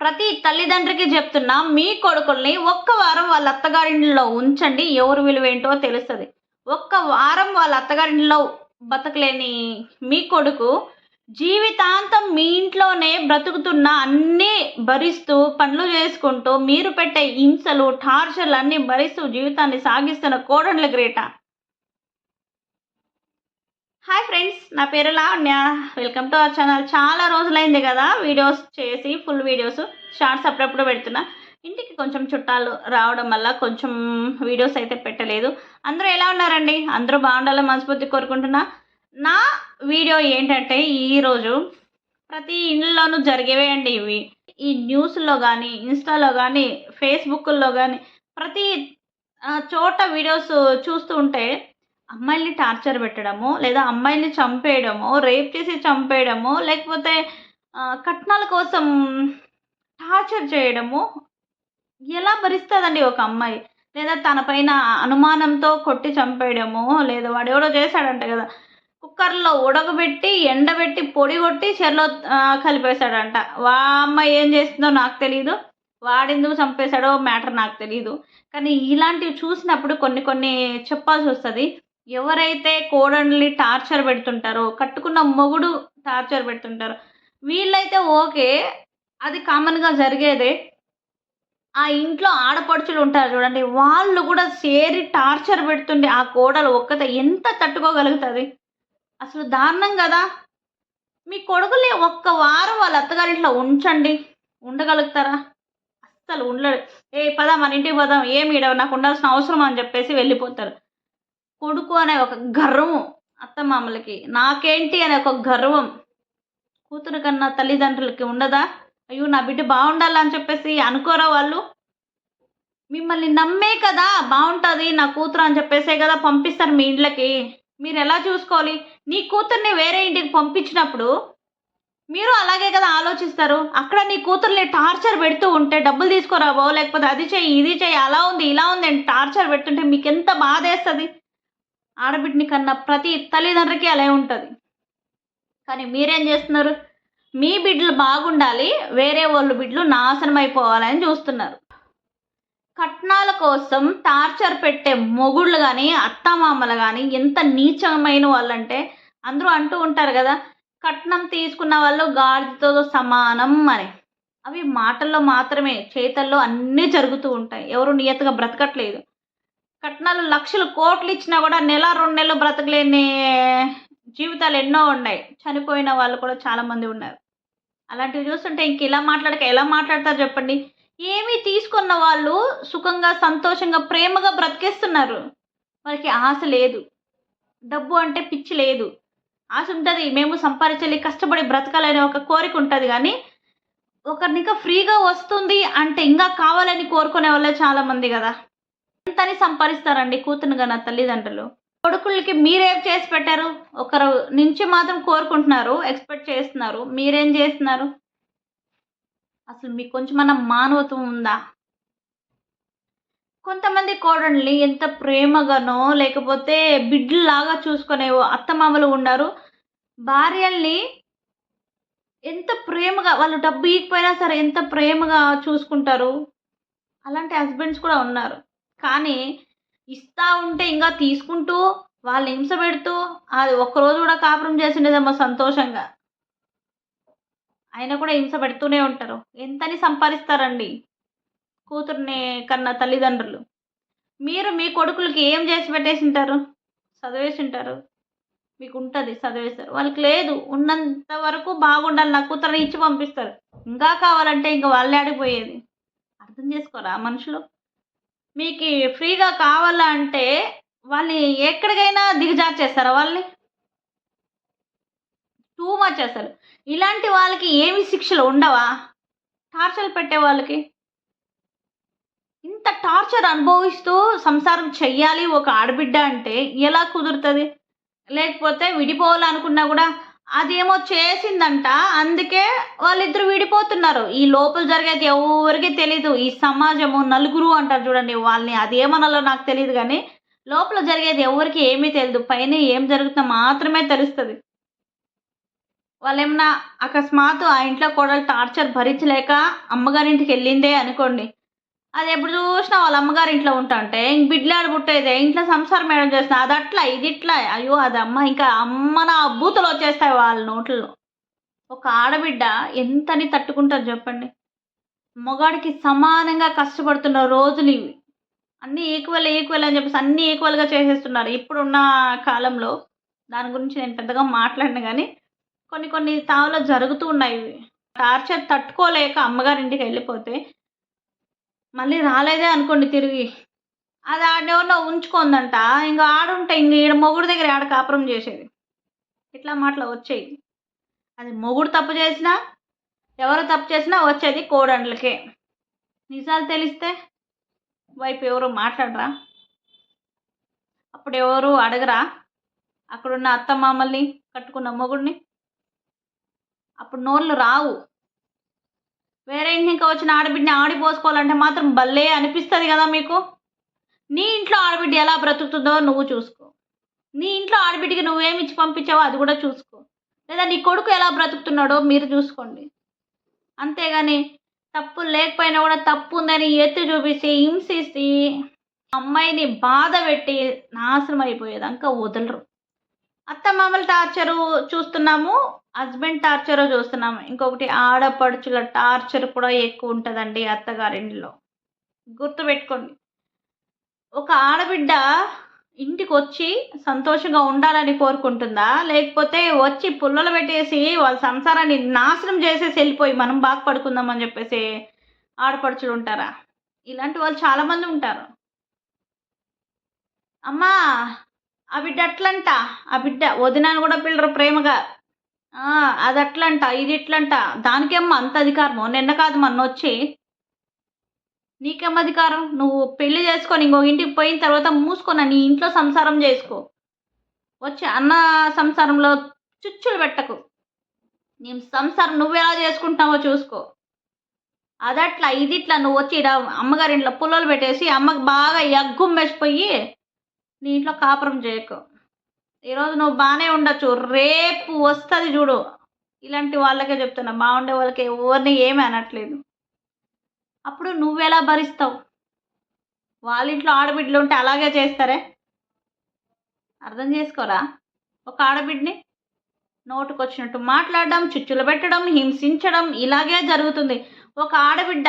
ప్రతి తల్లిదండ్రికి చెప్తున్నా మీ కొడుకుల్ని ఒక్క వారం వాళ్ళ అత్తగారింట్లో ఉంచండి. ఎవరు విలువేంటో తెలుస్తుంది. ఒక్క వారం వాళ్ళ అత్తగారింట్లో బతకలేని మీ కొడుకు జీవితాంతం మీ ఇంట్లోనే బ్రతుకుతున్న అన్నీ భరిస్తూ పనులు చేసుకుంటూ మీరు పెట్టే హింసలు టార్చర్లు అన్నీ భరిస్తూ జీవితాన్ని సాగిస్తున్న కోడళ్ళ గ్రేట? హాయ్ ఫ్రెండ్స్ నా పేరు Lavanya. Welcome to our channel చాలా రోజులైంది కదా వీడియోస్ చేసి ఫుల్ వీడియోస్ షార్ట్స్ అప్పుడప్పుడు పెడుతున్నా. ఇంటికి కొంచెం చుట్టాలు రావడం వల్ల కొంచెం వీడియోస్ అయితే పెట్టలేదు. అందరూ ఎలా ఉన్నారండి? అందరూ బాగుండాలని మనస్ఫూర్తి కోరుకుంటున్నా. నా వీడియో ఏంటంటే ఈరోజు ప్రతి ఇంట్లోనూ జరిగేవే అండి ఇవి. ఈ న్యూస్లో కానీ ఇన్స్టాలో కానీ ఫేస్బుక్లో కానీ ప్రతి చోట వీడియోస్ చూస్తూ ఉంటే అమ్మాయిల్ని టార్చర్ పెట్టడము లేదా అమ్మాయిల్ని చంపేయడము రేప్ చేసి చంపేయడము లేకపోతే కట్నాల కోసం టార్చర్ చేయడము ఎలా భరిస్తుందండి ఒక అమ్మాయి? లేదా తన పైన అనుమానంతో కొట్టి చంపేయడము లేదా వాడు ఎవడో చేశాడంట కదా కుక్కర్లో ఉడకబెట్టి ఎండబెట్టి పొడి కొట్టి చెరలో కలిపేశాడంట. వా అమ్మాయి ఏం చేస్తుందో నాకు తెలియదు వాడెందుకు చంపేశాడో మ్యాటర్ నాకు తెలియదు కానీ ఇలాంటివి చూసినప్పుడు కొన్ని కొన్ని చెప్పాల్సి వస్తుంది. ఎవరైతే కోడల్ని టార్చర్ పెడుతుంటారో కట్టుకున్న మొగుడు టార్చర్ పెడుతుంటారో వీళ్ళైతే ఓకే అది కామన్గా జరిగేదే. ఆ ఇంట్లో ఆడపడుచులు ఉంటారు చూడండి వాళ్ళు కూడా చేరి టార్చర్ పెడుతుండే ఆ కోడలు ఒక్కతే ఎంత తట్టుకోగలుగుతుంది? అసలు దారుణం కదా. మీ కొడుకుని ఒక్క వారం వాళ్ళ అత్తగారి ఇంట్లో ఉంచండి. ఉండగలుగుతారా? అస్సలు ఉండలేదు ఏ పదా మన ఇంటికి పదాం ఏమి నాకు ఉండాల్సిన అవసరం అని చెప్పేసి వెళ్ళిపోతారు. కొడుకు అనే ఒక గర్వం అత్తమామలకి. నాకేంటి అనే ఒక గర్వం కూతురు కన్నా తల్లిదండ్రులకి ఉండదా? అయ్యో నా బిడ్డ బాగుండాలని చెప్పేసి అనుకోరా వాళ్ళు? మిమ్మల్ని నమ్మే కదా బాగుంటుంది నా కూతురు అని చెప్పేసే కదా పంపిస్తారు మీ ఇండ్లకి. మీరు ఎలా చూసుకోవాలి? నీ కూతుర్ని వేరే ఇంటికి పంపించినప్పుడు మీరు అలాగే కదా ఆలోచిస్తారు? అక్కడ నీ కూతుర్ని టార్చర్ పెడుతూ ఉంటే డబ్బులు తీసుకోరాబో లేకపోతే అది చెయ్యి ఇది చెయ్యి అలా ఉంది ఇలా ఉంది అని టార్చర్ పెడుతుంటే మీకు ఎంత బాధ వేస్తుంది ఆడబిడ్డని కన్నా ప్రతి తల్లిదండ్రికి అలా ఉంటుంది. కానీ మీరేం చేస్తున్నారు? మీ బిడ్డలు బాగుండాలి వేరే వాళ్ళు బిడ్డలు నాశనం అయిపోవాలని చూస్తున్నారు. కట్నాల కోసం టార్చర్ పెట్టే మొగుళ్ళు కానీ అత్తమామలు కానీ ఎంత నీచమైన వాళ్ళంటే అందరూ అంటూ ఉంటారు కదా కట్నం తీసుకున్న వాళ్ళు గాడిదతో సమానం అని. అవి మాటల్లో మాత్రమే చేతల్లో అన్నీ జరుగుతూ ఉంటాయి. ఎవరు నియతగా బ్రతకట్లేదు. కట్నాలు లక్షలు కోట్లు ఇచ్చినా కూడా నెల రెండు నెలలు బ్రతకలేని జీవితాలు ఎన్నో ఉన్నాయి. చనిపోయిన వాళ్ళు కూడా చాలామంది ఉన్నారు. అలాంటివి చూస్తుంటే ఇంక ఇలా మాట్లాడక ఎలా మాట్లాడతారు చెప్పండి? ఏమీ తీసుకున్న వాళ్ళు సుఖంగా సంతోషంగా ప్రేమగా బ్రతికేస్తున్నారు. వారికి ఆశ లేదు. డబ్బు అంటే పిచ్చి లేదు. ఆశ ఉంటుంది మేము సంపాదించాలి కష్టపడి బ్రతకాలనే ఒక కోరిక ఉంటుంది కానీ ఒకరిని ఇంకా ఫ్రీగా వస్తుంది అంటే ఇంకా కావాలని కోరుకునే వాళ్ళే చాలామంది కదా. ఎంతని సంపాదిస్తారండి కూతురు నా తల్లిదండ్రులు? కొడుకులకి మీరేం చేసి పెట్టారు? ఒకరు నుంచి మాత్రం కోరుకుంటున్నారు ఎక్స్పెక్ట్ చేస్తున్నారు. మీరేం చేస్తున్నారు? అసలు మీకు కొంచెమన్నా మానవత్వం ఉందా? కొంతమంది కోడళ్ళని ఎంత ప్రేమగానో లేకపోతే బిడ్డలాగా చూసుకునే అత్తమామలు ఉన్నారు. భార్యల్ని ఎంత ప్రేమగా వాళ్ళు డబ్బు ఇకపోయినా సరే ఎంత ప్రేమగా చూసుకుంటారు. అలాంటి హస్బెండ్స్ కూడా ఉన్నారు. కానీ ఇస్తా ఉంటే ఇంకా తీసుకుంటూ వాళ్ళు హింస పెడుతూ అది ఒక్కరోజు కూడా కాపురం చేసిండేదమ్మా సంతోషంగా. ఆయన కూడా హింస పెడుతూనే ఉంటారు. ఎంతని సంపాదిస్తారండి కూతుర్ని కన్నా తల్లిదండ్రులు? మీరు మీ కొడుకులకి ఏం చేసి పెట్టేసి ఉంటారు చదివేసి ఉంటారు మీకు ఉంటుంది చదివేస్తారు. వాళ్ళకి లేదు. ఉన్నంత వరకు బాగుండాలి. నా కూతురుని ఇచ్చి పంపిస్తారు. ఇంకా కావాలంటే ఇంకా వాళ్ళే ఆడిపోయేది. అర్థం చేసుకోరా మనుషులు? మీకు ఫ్రీగా కావాలంటే వాళ్ళని ఎక్కడికైనా దిగజార్చేస్తారా వాళ్ళని? టూ మచ్ అసలు. ఇలాంటి వాళ్ళకి ఏమి శిక్షలు ఉండవా? టార్చర్ పెట్టే వాళ్ళకి? ఇంత టార్చర్ అనుభవిస్తూ సంసారం చెయ్యాలి ఒక ఆడబిడ్డ అంటే ఎలా కుదురుతుంది? లేకపోతే విడిపోవాలనుకున్నా కూడా అదేమో చేసిందంట. అందుకే వాళ్ళిద్దరు విడిపోతున్నారు. ఈ లోపల జరిగేది ఎవరికి తెలీదు. ఈ సమాజము నలుగురు అంటారు చూడండి వాళ్ళని. అదేమనాలో నాకు తెలియదు కానీ లోపల జరిగేది ఎవరికి ఏమీ తెలియదు పైన ఏం జరుగుతుందో మాత్రమే తెలుస్తుంది. వాళ్ళు ఏమన్నా అకస్మాత్తు ఆ ఇంట్లో కూడా టార్చర్ భరించలేక అమ్మగారింటికి వెళ్ళిందే అనుకోండి. అది ఎప్పుడు చూసినా వాళ్ళ అమ్మగారి ఇంట్లో ఉంటా అంటే ఇంక బిడ్లాడు పుట్టేదే ఇంట్లో సంసారం మేడం చేస్తున్నా అది అట్లా ఇది ఇట్లా అయ్యో అది అమ్మ ఇంకా అమ్మ నా అబ్బూతులు వచ్చేస్తాయి వాళ్ళ నోట్లలో ఒక ఆడబిడ్డ ఎంతని తట్టుకుంటారు చెప్పండి. మగాడికి సమానంగా కష్టపడుతున్న రోజులు ఇవి. అన్నీ ఈక్వల్ ఈక్వల్ అని చెప్పేసి అన్నీ ఈక్వల్గా చేసేస్తున్నారు. ఇప్పుడున్న కాలంలో దాని గురించి నేను పెద్దగా మాట్లాడిన కానీ కొన్ని కొన్ని తావులో జరుగుతూ ఉన్నాయి ఇవి. టార్చర్ తట్టుకోలేక అమ్మగారింటికి వెళ్ళిపోతే మళ్ళీ రాలేదే అనుకోండి తిరిగి. అది ఆడెవరినో ఉంచుకుందంట. ఇంకా ఆడుంటే ఇంక ఈడ మొగుడు దగ్గర ఆడ కాపురం చేసేది. ఇట్లా మాటలు వచ్చాయి. అది మొగుడు తప్పు చేసినా ఎవరు తప్పు చేసినా వచ్చేది కోడండ్లకే నిజాలు తెలిస్తే వైపు ఎవరు మాట్లాడరా? అప్పుడు ఎవరు అడగరా? అక్కడున్న అత్త మామల్ని కట్టుకున్న మొగుడిని? అప్పుడు నోళ్ళు రావు. వేరే ఇంటి ఇంకా వచ్చిన ఆడబిడ్డని ఆడిపోసుకోవాలంటే మాత్రం భలే అనిపిస్తుంది కదా మీకు? నీ ఇంట్లో ఆడబిడ్డ ఎలా బ్రతుకుతుందో నువ్వు చూసుకో. నీ ఇంట్లో ఆడబిడ్డకి నువ్వేమి ఇచ్చి పంపించావో అది కూడా చూసుకో. లేదా నీ కొడుకు ఎలా బ్రతుకుతున్నాడో మీరు చూసుకోండి. అంతేగాని తప్పు లేకపోయినా కూడా తప్పు ఉందని ఎత్తి చూపిస్తే హింసిస్తే అమ్మాయిని బాధ పెట్టి నాశనం అయిపోయేదాకా వదలరు. అత్త మామల టార్చరు చూస్తున్నాము. హస్బెండ్ టార్చర్ చూస్తున్నాము ఇంకొకటి ఆడపడుచుల టార్చర్ కూడా ఎక్కువ ఉంటుందండి అత్తగారింట్లో. గుర్తుపెట్టుకోండి. ఒక ఆడబిడ్డ ఇంటికి వచ్చి సంతోషంగా ఉండాలని కోరుకుంటుందా? లేకపోతే వచ్చి పుల్లలు పెట్టేసి వాళ్ళ సంసారాన్ని నాశనం చేసేసి వెళ్ళిపోయి మనం బాగుపడుకుందాం అని చెప్పేసి ఆడపడుచులు ఉంటారా? ఇలాంటి వాళ్ళు చాలామంది ఉంటారు. అమ్మా ఆ బిడ్డ అట్లంట. ఆ బిడ్డ వదినాను కూడా పిల్లరు ప్రేమగా. అది అట్లంట ఇది ఇట్లంట దానికేమ్మా అంత అధికారము? నిన్న కాదు మొన్న వచ్చి నీకేం అధికారం? నువ్వు పెళ్ళి చేసుకొని ఇంకో ఇంటికి పోయిన తర్వాత మూసుకొని నీ ఇంట్లో సంసారం చేసుకో. వచ్చి అన్న సంసారంలో చుచ్చులు పెట్టకు. నీ సంసారం నువ్వు ఎలా చేసుకుంటావో చూసుకో. అదట్లా ఇది ఇట్లా నువ్వు వచ్చి ఈడ అమ్మగారి ఇంట్లో పుల్లలు పెట్టేసి అమ్మకి బాగా ఎగ్గుమ్మేసిపోయి నీ ఇంట్లో కాపురం చేయకు. ఈరోజు నువ్వు బాగానే ఉండొచ్చు. రేపు వస్తుంది చూడు. ఇలాంటి వాళ్ళకే చెప్తున్నా. బాగుండే వాళ్ళకి ఎవరిని ఏమీ అనట్లేదు. అప్పుడు నువ్వెలా భరిస్తావు? వాళ్ళ ఇంట్లో ఆడబిడ్డలు ఉంటే అలాగే చేస్తారే? అర్థం చేసుకోరా? ఒక ఆడబిడ్డని నోటుకొచ్చినట్టు మాట్లాడడం చుచ్చులు పెట్టడం హింసించడం ఇలాగే జరుగుతుంది. ఒక ఆడబిడ్డ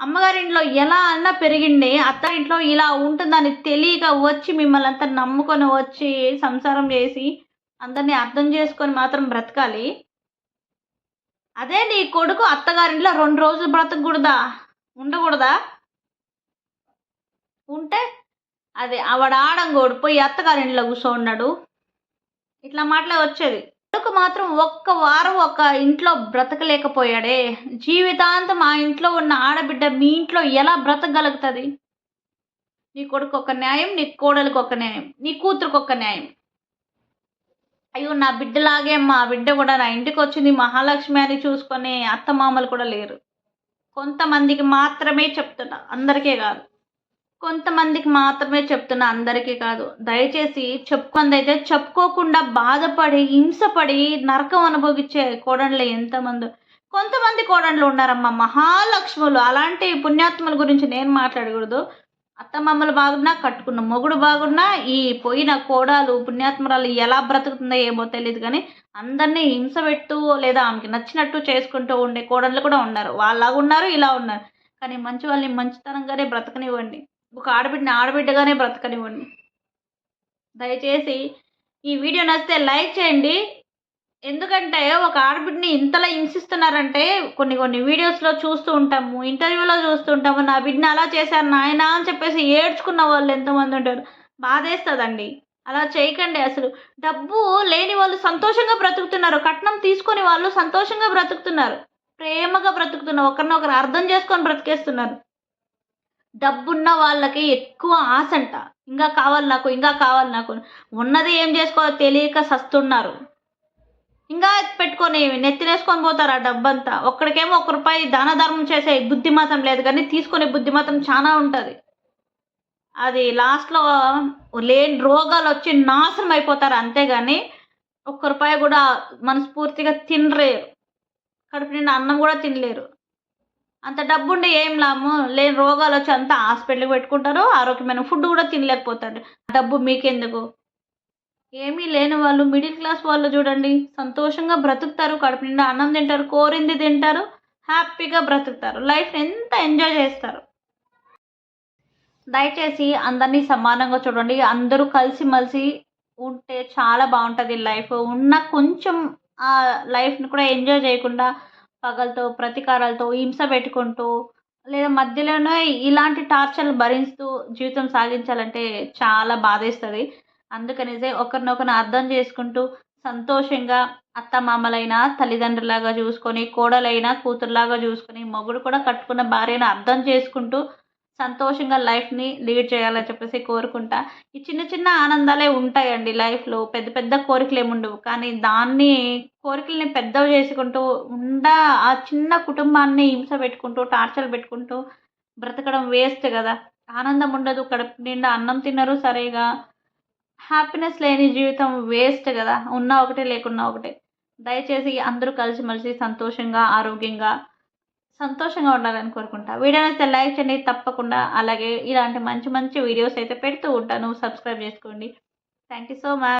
అమ్మగారింట్లో ఎలా అన్నా పెరిగిండి అత్తారింట్లో ఇలా ఉంటుందని తెలియక వచ్చి మిమ్మల్ని అంతా నమ్ముకొని వచ్చి సంసారం చేసి అందరినీ అర్థం చేసుకొని మాత్రం బ్రతకాలి. అదే నీ కొడుకు అత్తగారింట్లో రెండు రోజులు బ్రతకూడదా? ఉండకూడదా? ఉంటే అదే ఆవిడ ఆడంగోడు పోయి అత్తగారింట్లో కూర్చో ఉన్నాడు ఇట్లా మాటలే వచ్చేది. కొడుకు మాత్రం ఒక్క వారం ఒక ఇంట్లో బ్రతకలేకపోయాడే? జీవితాంతం ఆ ఇంట్లో ఉన్న ఆడబిడ్డ మీ ఇంట్లో ఎలా బ్రతకగలుగుతుంది? నీ కొడుకు ఒక న్యాయం నీ కోడలికి ఒక న్యాయం నీ కూతురికి ఒక న్యాయం. అయ్యో నా బిడ్డలాగే మా బిడ్డ కూడా నా ఇంటికి వచ్చింది మహాలక్ష్మి అని చూసుకునే అత్తమామలు కూడా లేరు. కొంతమందికి మాత్రమే చెప్తున్నా అందరికీ కాదు. కొంతమందికి మాత్రమే చెప్తున్నా అందరికీ కాదు. దయచేసి చెప్పుకుందైతే చెప్పుకోకుండా బాధపడి హింసపడి నరకం అనుభవించే కోడళ్ళు ఎంతమంది. కొంతమంది కోడళ్ళు ఉన్నారమ్మా మహాలక్ష్ములు. అలాంటి పుణ్యాత్మల గురించి నేను మాట్లాడకూడదు. అత్తమామలు బాగున్నా కట్టుకున్న మొగుడు బాగున్నా ఈ పోయిన కోడాలు పుణ్యాత్మరాలు ఎలా బ్రతుకుతుందో ఏమో తెలియదు కానీ అందరినీ హింస పెట్టు లేదా ఆమెకి నచ్చినట్టు చేసుకుంటూ ఉండే కోడళ్ళు కూడా ఉన్నారు. వాళ్ళలాగా ఉన్నారు ఇలా ఉన్నారు. కానీ మంచి వాళ్ళని మంచితనంగానే బ్రతకనివ్వండి. ఒక ఆడబిడ్డని ఆడబిడ్డగానే బ్రతకనివ్వండి. దయచేసి ఈ వీడియో నచ్చితే లైక్ చేయండి. ఎందుకంటే ఒక ఆడబిడ్డని ఇంతలా హింసిస్తున్నారంటే కొన్ని కొన్ని వీడియోస్లో చూస్తూ ఉంటాము ఇంటర్వ్యూలో చూస్తూ ఉంటాము నా బిడ్డని అలా చేశారు నాయన అని చెప్పేసి ఏడ్చుకున్న వాళ్ళు ఎంతమంది ఉంటారు. బాధేస్తుందండి. అలా చేయకండి అసలు. డబ్బు లేని వాళ్ళు సంతోషంగా బ్రతుకుతున్నారు. కట్నం తీసుకొని వాళ్ళు సంతోషంగా బ్రతుకుతున్నారు. ప్రేమగా బ్రతుకుతున్నారు. ఒకరినొకరు అర్థం చేసుకొని బ్రతికేస్తున్నారు. డబ్బున్న వాళ్ళకి ఎక్కువ ఆశ అంట ఇంకా కావాలి నాకు ఇంకా కావాలి నాకు. ఉన్నది ఏం చేసుకోవాలో తెలియక సస్తున్నారు. ఇంకా పెట్టుకొని నెత్తినేసుకొని పోతారు ఆ డబ్బంతా. ఒక్కడికేమో ఒక రూపాయి దాన ధర్మం చేసే బుద్ధి మాత్రం లేదు కానీ తీసుకునే బుద్ధి మాత్రం చాలా ఉంటుంది. అది లాస్ట్లో లేని రోగాలు వచ్చి నాశనం అయిపోతారు అంతేగాని ఒక్క రూపాయి కూడా మనస్ఫూర్తిగా తినలేరు. కడుపు నిండా అన్నం కూడా తినలేరు. అంత డబ్బు ఉండి ఏం లాభం? లేని రోగాలు వచ్చి అంతా హాస్పిటల్కి పెట్టుకుంటారు ఆరోగ్యమైన ఫుడ్ కూడా తినలేకపోతారు. డబ్బు మీకెందుకు? ఏమీ లేని వాళ్ళు మిడిల్ క్లాస్ వాళ్ళు చూడండి. సంతోషంగా బ్రతుకుతారు కడుపు నిండా అన్నం తింటారు కోరింది తింటారు హ్యాపీగా బ్రతుకుతారు. లైఫ్ ఎంత ఎంజాయ్ చేస్తారు? దయచేసి అందరినీ సమానంగా చూడండి. అందరూ కలిసిమెలిసి ఉంటే చాలా బాగుంటుంది లైఫ్. ఉన్న కొంచెం ఆ లైఫ్ని కూడా ఎంజాయ్ చేయకుండా పగలతో ప్రతీకారాలతో హింస పెట్టుకుంటూ లేదా మధ్యలోనే ఇలాంటి టార్చర్లు భరిస్తూ జీవితం సాగించాలంటే చాలా బాధేస్తుంది. అందుకనేసే ఒకరినొకరిని అర్థం చేసుకుంటూ సంతోషంగా అత్తమామలైనా తల్లిదండ్రులాగా చూసుకొని కోడలైనా కూతురులాగా చూసుకొని మొగుడు కూడా కట్టుకున్న భార్యను అర్థం చేసుకుంటూ సంతోషంగా లైఫ్ని లీడ్ చేయాలని చెప్పేసి కోరుకుంటా. ఈ చిన్న చిన్న ఆనందాలే ఉంటాయండి లైఫ్లో పెద్ద పెద్ద కోరికలు ఏమి ఉండవు. కానీ దాన్ని కోరికల్ని పెద్దవి చేసుకుంటూ ఉండ ఆ చిన్న కుటుంబాన్ని హింస పెట్టుకుంటూ టార్చర్ పెట్టుకుంటూ బ్రతకడం వేస్ట్ కదా. ఆనందం ఉండదు కడుపు నిండా అన్నం తినరు సరేగా. హ్యాపీనెస్ లేని జీవితం వేస్ట్ కదా. ఉన్నా ఒకటే లేకున్నా ఒకటే. దయచేసి అందరూ కలిసిమెలిసి సంతోషంగా ఆరోగ్యంగా సంతోషంగా ఉండాలని కోరుకుంటా. వీడియో అయితే లైక్ చేయండి తప్పకుండా. అలాగే ఇలాంటి మంచి మంచి వీడియోస్ అయితే పెడుతూ ఉంటాను. సబ్స్క్రైబ్ చేసుకోండి. Thank you so much